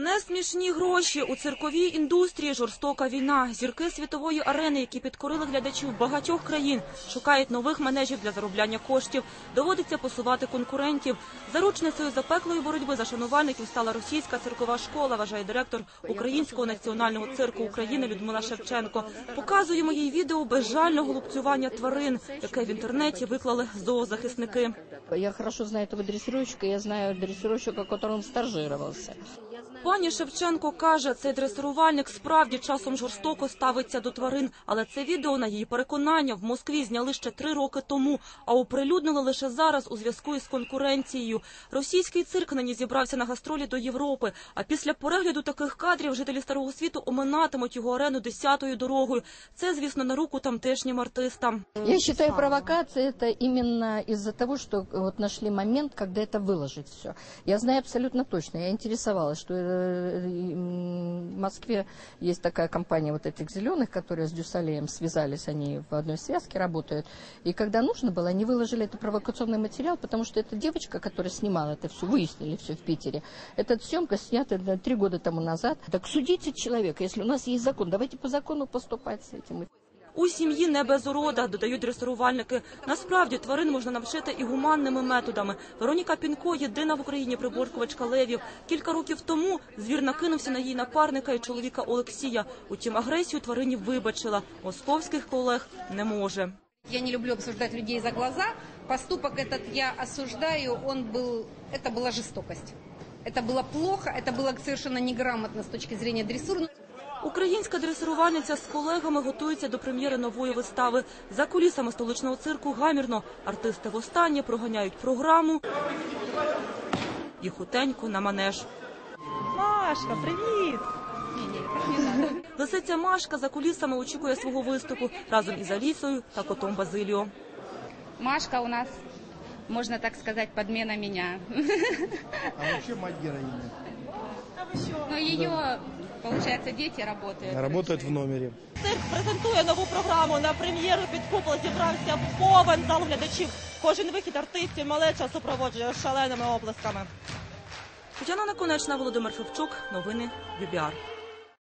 Несмішні гроші у цирковій індустрії жорстока війна. Зірки світової арени, які підкорили глядачів багатьох країн, шукають нових манежів для заробляння коштів. Доводиться посувати конкурентів. Заручницею запеклої боротьби за шанувальників стала російська циркова школа, вважає директор Українського національного цирку України Людмила Шевченко. Показуємо їй відео безжального лупцювання тварин, яке в інтернеті виклали зоозахисники. Я хорошо знаю этого дрессировщика, я знаю дрессировщика, которым стажировался. Пані Шевченко каже, цей дресирувальник справді часом жорстоко ставиться до тварин, але це відео на її переконання в Москві зняли ще три роки тому, а оприлюднили лише зараз у зв'язку із конкуренцією. Російський цирк нині зібрався на гастролі до Європи. А після перегляду таких кадрів жителі старого світу оминатимуть його арену десятою дорогою. Це, звісно, на руку тамтешнім артистам. Я считаю, провокация это именно из-за того, что вот нашли момент, когда это выложить все. Я знаю абсолютно точно, я интересовалась, что э, м, в Москве есть такая компания вот этих зеленых, которые с Дюсалеем связались, они в одной связке работают. И когда нужно было, они выложили этот провокационный материал, потому что эта девочка, которая снимала это все, выяснили все в Питере. Эта съемка снята три года тому назад. Так судите человека, если у нас есть закон, давайте по закону поступать с этим. У сім'ї не без урода, додають дресирувальники. Насправді тварин можна навчити і гуманними методами. Вероніка Пінко єдина в Україні приборкувачка левів. Кілька років тому звір накинувся на її напарника і чоловіка Олексія. Утім, агресію тварині вибачила. Московських колег не може. Я не люблю обсуждать людей за глаза. Поступок этот я осуждаю. Он был, это была жестокость. Это было плохо, это было совершенно неграмотно с точки зрения дрессуры. Українська дресирувальниця з колегами готується до прем'єри нової вистави. За кулісами столичного цирку гамірно. Артисти востаннє проганяють програму і хутенько на манеж. Машка, привіт! Лисиця Машка за кулісами очікує свого виступу разом із Алісою та котом Базиліо. Машка у нас, можно так сказать, подмена меня. А вообще мать героини. Но ее, получается, дети работают. Работает в номере. Цирк презентує нову програму на прем'єру під купол зібрався повен зал глядачів. Кожен вихід артистів малеча супроводжує шаленими оплесками. Тетяна Наконечна, Володимир Шевчук. Новини БІБІАР.